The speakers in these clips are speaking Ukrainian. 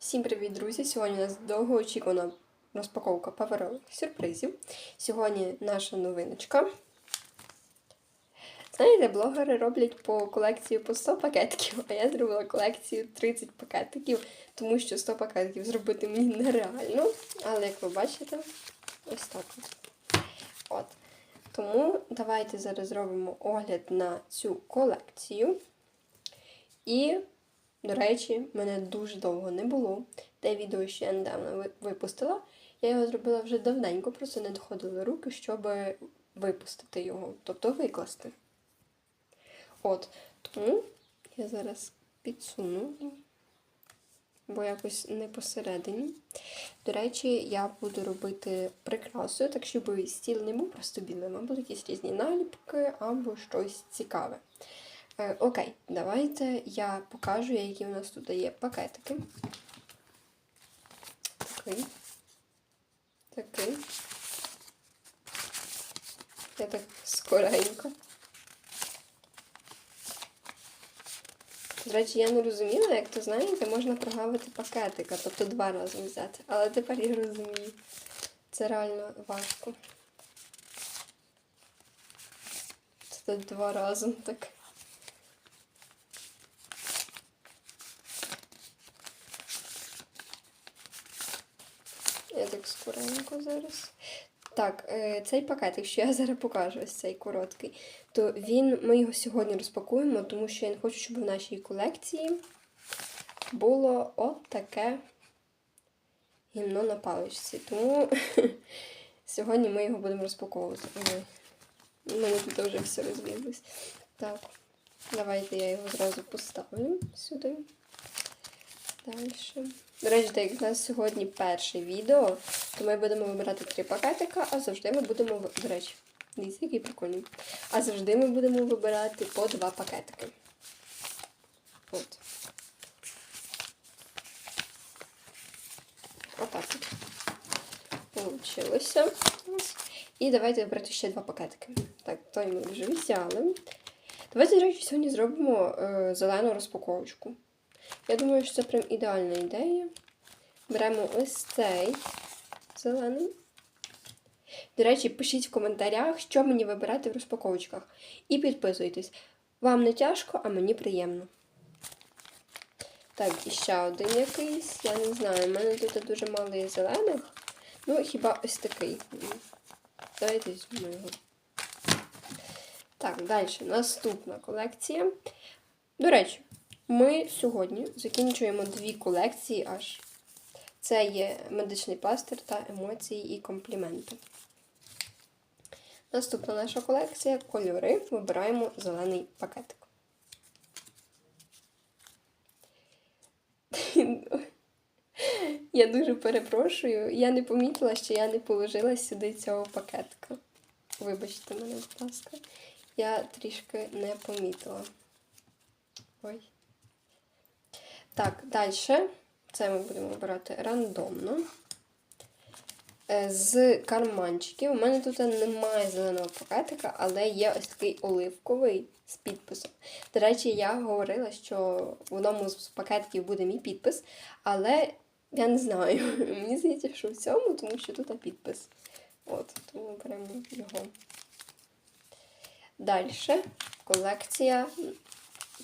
Всім привіт, друзі! Сьогодні у нас довгоочікувана розпаковка паперових сюрпризів. Сьогодні наша новиночка. Знаєте, блогери роблять по колекцію по 100 пакетиків, а я зробила колекцію 30 пакетиків, тому що 100 пакетиків зробити мені нереально. Але як ви бачите, ось так от. от. Тому давайте зараз зробимо огляд на цю колекцію. І до речі, мене дуже довго не було. Те відео, що я недавно випустила. Я його зробила вже давненько, просто не доходили руки, щоб випустити його, тобто викласти. От, тому я зараз підсуну, бо якось не посередині. До речі, я буду робити прикрасою, так щоб стіл не був просто білим, а будуть якісь різні наліпки або щось цікаве. Е, окей, давайте я покажу, які у нас тут є пакетики. Такий. Такий. Я так скоренько. До речі, я не розуміла, як то знаєте, можна прогавити пакетика, тобто два рази взяти. Але тепер я розумію. Це реально важко. Це два рази так. Я так зараз. Так, е, цей пакетик, що я зараз покажу, ось цей короткий, то він, ми його сьогодні розпакуємо, тому що я не хочу, щоб в нашій колекції було от гімно на паличці. Тому сьогодні ми його будемо розпаковувати. У мене тут вже все розлізлось. Так, давайте я його зразу поставлю сюди. Далі. До речі, так як у нас сьогодні перше відео, то ми будемо вибирати три пакетика, а завжди ми будемо, до речі, дивіться, який прикольний. А завжди ми будемо вибирати по два пакетики. От. Отак от. Получилося. І давайте вибрати ще два пакетики. Так, той ми вже взяли. Давайте, до речі, сьогодні зробимо е, зелену розпаковочку. Я думаю, що це прям ідеальна ідея. Беремо ось цей зелений. До речі, пишіть в коментарях, що мені вибирати в розпаковочках. І підписуйтесь. Вам не тяжко, а мені приємно. Так, і ще один якийсь. Я не знаю, в мене тут дуже мало є зелених. Ну, хіба ось такий. Давайте візьмемо його. Так, далі. Наступна колекція. До речі, ми сьогодні закінчуємо дві колекції аж. Це є медичний пластир та емоції і компліменти. Наступна наша колекція кольори. Вибираємо зелений пакетик. Я дуже перепрошую. Я не помітила, що я не положила сюди цього пакетика. Вибачте мене, будь ласка. Я трішки не помітила. Ой. Так, далі. Це ми будемо обирати рандомно. Е, З карманчиків. У мене тут немає зеленого пакетика, але є ось такий оливковий з підписом. До речі, я говорила, що в одному з пакетиків буде мій підпис, але я не знаю. Мені здається, що в цьому, тому що тут підпис. От, тому беремо його. Далі колекція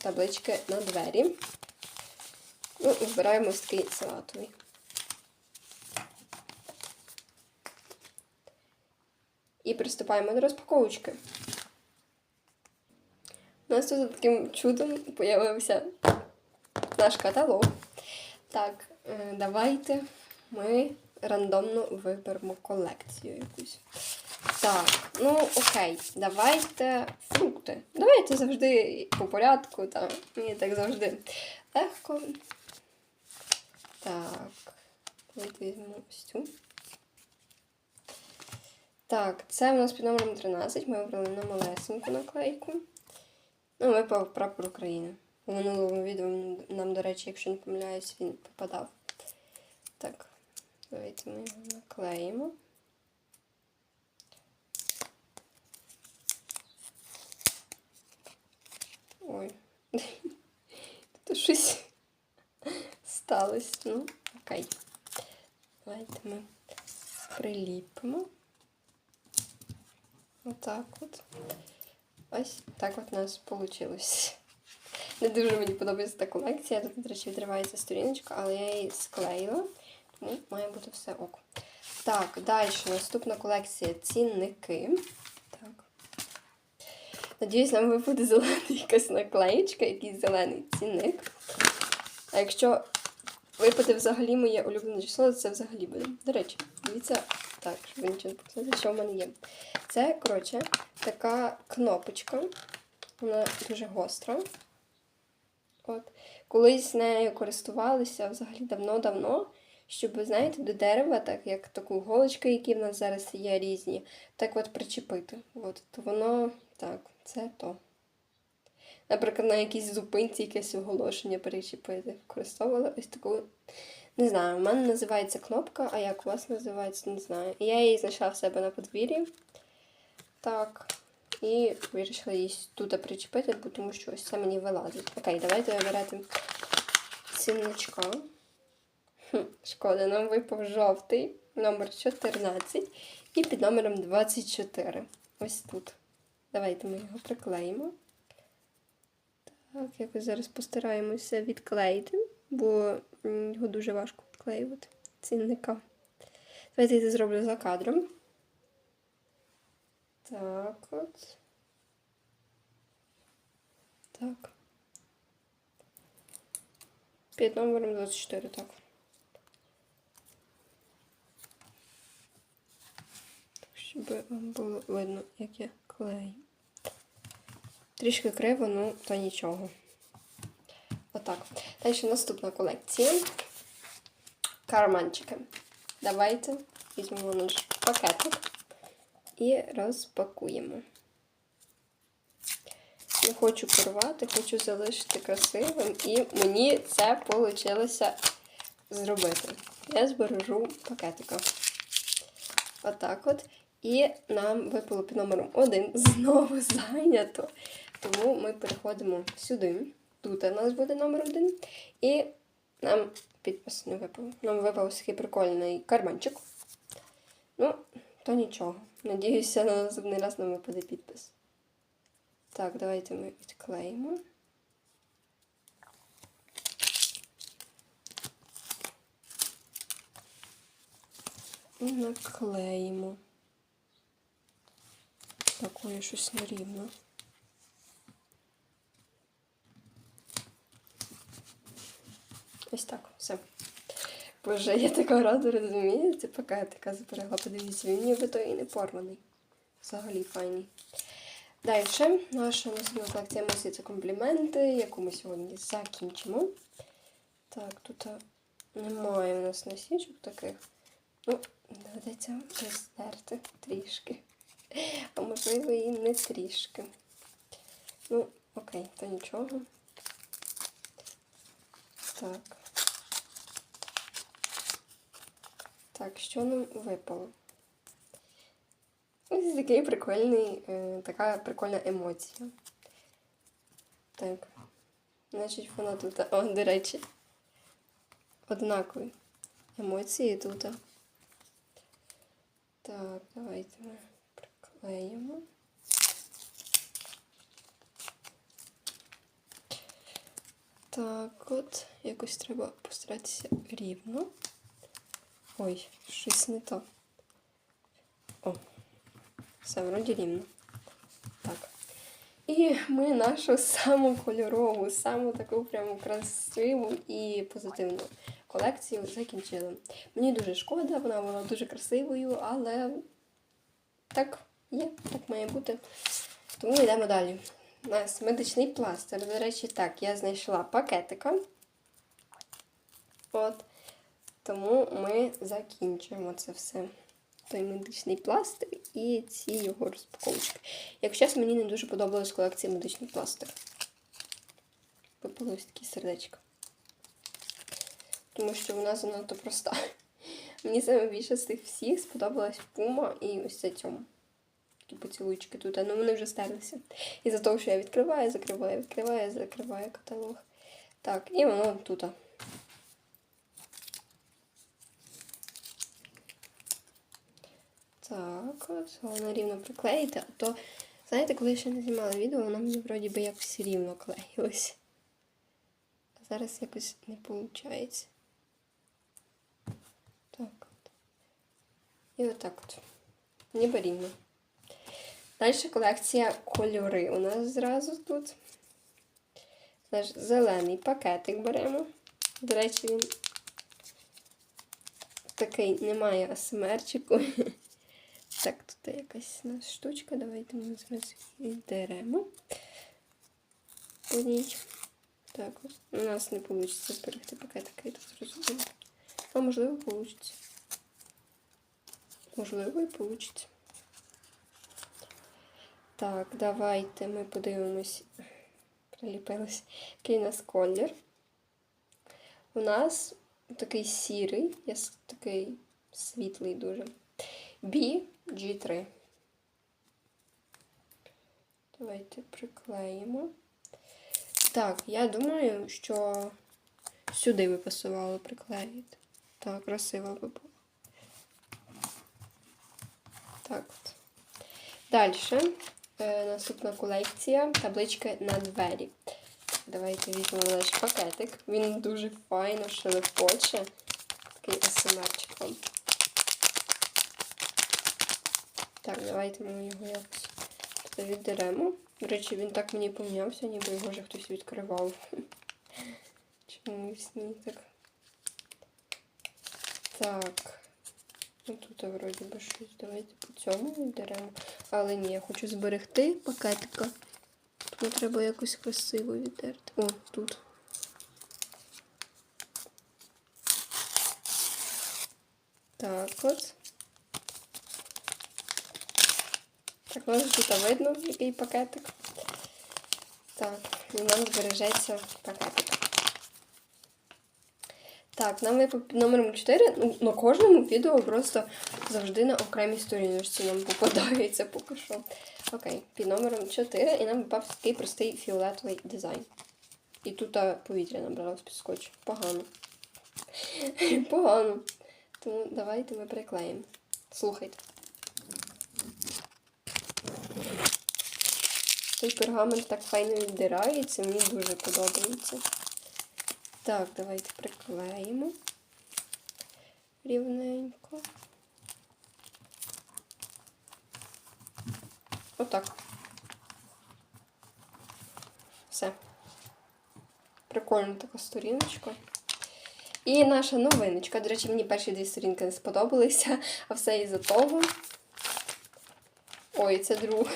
таблички на двері. Ну, і збираємо ось такий салатовий. І приступаємо до розпаковочки. У нас тут таким чудом з'явився наш каталог. Так, е, давайте ми рандомно виберемо колекцію якусь. Так, ну окей, давайте фрукти. Давайте завжди по порядку, там, мені так завжди легко. Так, давайте візьмемо ось цю. Так, це у нас під номером 13. Ми обрали на малесеньку наклейку. Ну, випав прапор України. У минулому відео нам, до речі, якщо не помиляюсь, він попадав. Так, давайте ми його наклеїмо. Ой. Тут щось сталося. Ну, окей. Давайте ми приліпимо. Отак от. Ось так от у нас вийшло. Не дуже мені подобається та колекція. Тут, до речі, відривається сторіночка, але я її склеїла, тому має бути все ок. Так, далі наступна колекція цінники. Так. Надіюсь, нам випаде зелена якась наклеєчка, якийсь зелений цінник. А якщо випаде взагалі моє улюблене число, це взагалі буде. До речі, дивіться, так, щоб ви нічого не показати, що в мене є. Це, коротше, така кнопочка. Вона дуже гостра. От. Колись нею користувалися взагалі давно-давно, щоб, знаєте, до дерева, так як таку голочку, які в нас зараз є різні, так от причепити. От. То воно так, це то. Наприклад, на якійсь зупинці якесь оголошення перечепити. Використовувала ось таку. Не знаю, у мене називається кнопка, а як у вас називається, не знаю. Я її знайшла в себе на подвір'ї. Так. І вирішила її тут причепити, тому що ось це мені вилазить. Окей, давайте вибирати цінничка. Шкода, нам випав жовтий, номер 14 і під номером 24. Ось тут. Давайте ми його приклеїмо. Так, якось зараз постараємося відклеїти, бо його дуже важко відклеювати. Цінника. Давайте я це зроблю за кадром. Так от. Так. Під номером 24, так. Так, щоб вам було видно, як я клею. Трішки криво, ну то нічого. Отак. Далі наступна колекція. Карманчики. Давайте візьмемо наш пакетик і розпакуємо. Не хочу порвати, хочу залишити красивим, і мені це вийшло зробити. Я збережу пакетика. Отак от. І нам випало під номером 1 знову зайнято. Тому ми переходимо сюди. Тут у нас буде номер 1. І нам підпис не випав. Нам випав такий прикольний карманчик. Ну, то нічого. Надіюся, на наступний раз нам випаде підпис. Так, давайте ми відклеїмо. І наклеїмо. Такое щось нерівно. Ось так, все. Боже, я така рада розумієте, пакетика зберегла. Подивіться, він нібито і не порваний. Взагалі файний. Далі, наша наступна колекція мислі це компліменти, яку ми сьогодні закінчимо. Так, тут немає у нас носічок таких. Ну, доведеться роздерти трішки. А можливо і не трішки. Ну, окей, то нічого. Так. Так, що нам випало? Ось такий прикольний, е, така прикольна емоція. Так. Значить, вона тут. О, до речі. Однакові емоції тут. Так, давайте ми приклеїмо. Так, от, якось треба постаратися рівно. Ой, щось не то. О, все вроді рівно. Так. І ми нашу саму кольорову, саму таку прямо красиву і позитивну колекцію закінчили. Мені дуже шкода, вона була дуже красивою, але так є, так має бути. Тому йдемо далі. У нас медичний пластир. До речі, так, я знайшла пакетика. От. Тому ми закінчуємо це все. Той медичний пластир і ці його розпаковочки. Якщо мені не дуже подобалась колекція медичний пластир. Випало ось такі сердечка. Тому що вона занадто проста. Мені саме більше з тих всіх сподобалась пума і ось це цьому. Такі поцілуйчики тут, ну вони вже стерлися. І за того, що я відкриваю, закриваю, відкриваю, закриваю каталог. Так, і воно тут. Так, от, головне рівно приклеїти, а то, знаєте, коли я ще не знімала відео, воно мені вроді би якось рівно клеїлось. А зараз якось не виходить. Так от. І отак от. Ніби рівно. Далі колекція кольори у нас зразу тут. Наш зелений пакетик беремо. До речі, він такий немає асмерчику. Так, тут якась у нас штучка. Давайте ми зараз віддеремо. Так, у нас не вийде зберегти пакетик, я так зрозуміла. А можливо, вийде. Можливо, і вийде. Так, давайте ми подивимось. Приліпилось, який у нас колір. У нас такий сірий, такий світлий дуже. B G3. Давайте приклеїмо. Так, я думаю, що сюди би пасувало приклеїти. Так, красиво би було. Так от. Далі. Е, наступна колекція таблички на двері. Давайте візьмемо наш пакетик. Він дуже файно шелепоче. Такий СМРчик вам. Так, давайте ми його якось туди віддеремо. До речі, він так мені помінявся, ніби його вже хтось відкривав. Чомусь ні так. Так. Ну тут вроді би щось. Давайте по цьому віддеремо. Але ні, я хочу зберегти пакетика. Тому треба якось красиво віддерти. О, тут. Так от. Так, ось тут видно, який пакетик. Так, і нам збережеться пакетик. Так, нам випав номером 4. Ну, на кожному відео просто завжди на окремій сторіночці нам попадаються поки що. Окей, під номером 4 і нам випав такий простий фіолетовий дизайн. І тут повітря набралось під скотч. Погано. Погано. Тому давайте ми приклеїмо. Слухайте. Цей пергамент так файно віддирається, мені дуже подобається. Так, давайте приклеїмо рівненько. Отак. Все. Прикольна така сторіночка. І наша новиночка. До речі, мені перші дві сторінки не сподобалися, а все із-за того. Ой, це друг.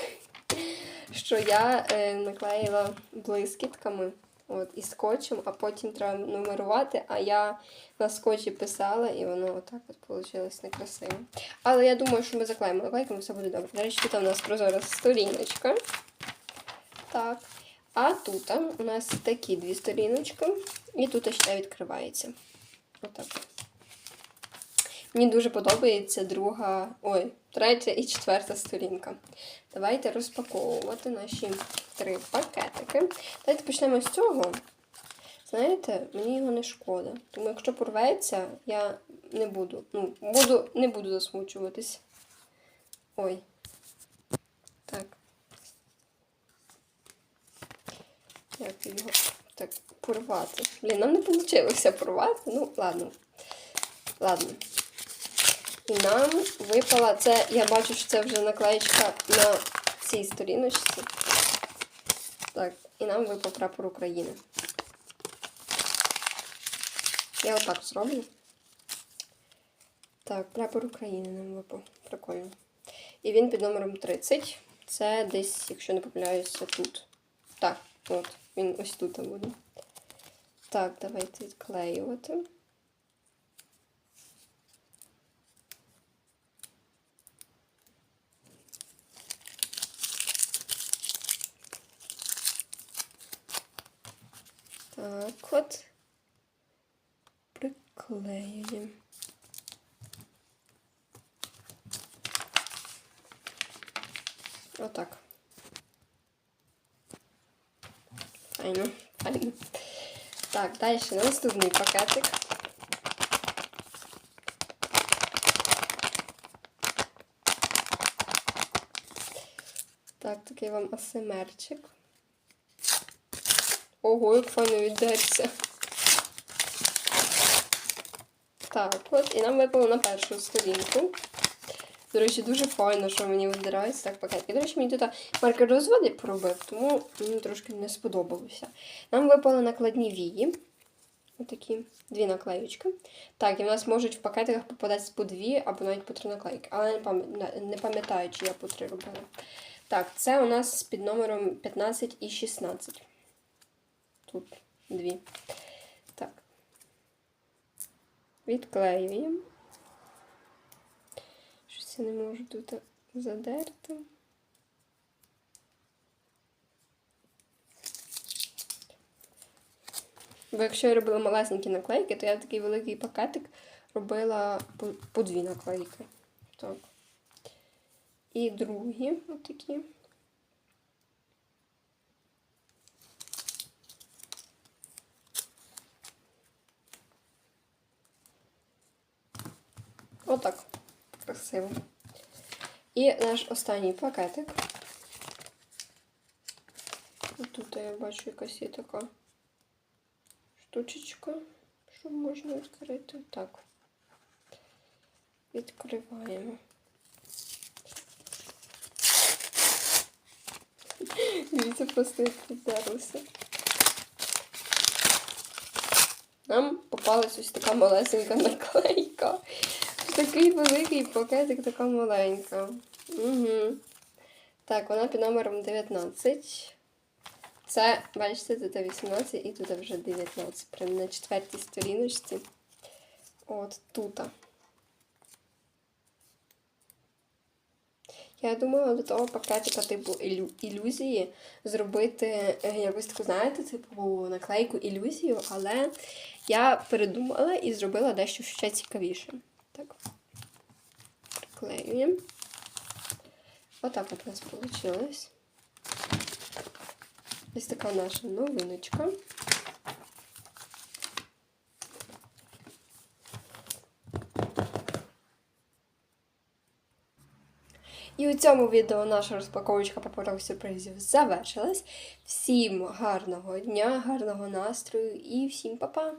Що я е, наклеїла блискітками от, і скотчем, а потім треба нумерувати, а я на скотчі писала, і воно отак от вийшло некрасиво. Але я думаю, що ми заклеїмо наклейками, все буде добре. До речі, тут у нас прозора сторіночка. Так. А тут у нас такі дві сторіночки, і тут ще відкривається. Отак. Мені дуже подобається друга, ой, третя і четверта сторінка. Давайте розпаковувати наші три пакетики. Давайте почнемо з цього. Знаєте, мені його не шкода. Тому якщо порветься, я не буду. Ну, буду, не буду засмучуватись. Ой. Так. Як його так порвати? Блін, нам не вийшло порвати. Ну, ладно. Ладно. І нам випала це, я бачу, що це вже наклеєчка на цій сторіночці. Так, і нам випав прапор України. Я отак зроблю. Так, прапор України нам випав. Прикольно. І він під номером 30. Це десь, якщо не помиляюся, тут. Так, от, він ось тут буде. Так, давайте відклеювати. Так от. Приклеюємо. Отак. Файно, файно. Так, далі наступний пакетик. Так, такий вам асмрчик. Ого, як файно віддеться. Так, от, і нам випало на першу сторінку. До речі, дуже файно, що мені видирається так пакетки. До речі, мені тут маркер розводи поробив, тому мені трошки не сподобалося. Нам випали накладні вії. Отакі дві наклеючки. Так, і в нас можуть в пакетиках попадатися по дві або навіть по три наклейки. Але не пам'ятаю, чи я по три робила. Так, це у нас під номером 15 і 16. Тут дві. Так. Відклеюємо. Щось я не можу тут задерти. Бо якщо я робила малесенькі наклейки, то я такий великий пакетик робила по дві наклейки. Так. І другі отакі. Отак. Красиво. І наш останній пакетик. Тут я бачу якась є така штучечка, що можна відкрити. Так. Відкриваємо. Дивіться, просто як піддерлося. Нам попалась ось така малесенька наклейка. Такий великий пакетик, така маленька. Угу. Так, вона під номером 19. Це, бачите, тут 18 і тут вже 19. Прямо на четвертій сторіночці. От тут. Я думала до того пакетика типу ілю- ілюзії зробити е, якусь таку, знаєте, типу наклейку ілюзію, але я передумала і зробила дещо ще цікавіше. Так. Приклеюємо. Отак от у нас вийшло. Ось така наша новиночка. І у цьому відео наша розпаковочка паперових сюрпризів завершилась. Всім гарного дня, гарного настрою і всім па-па!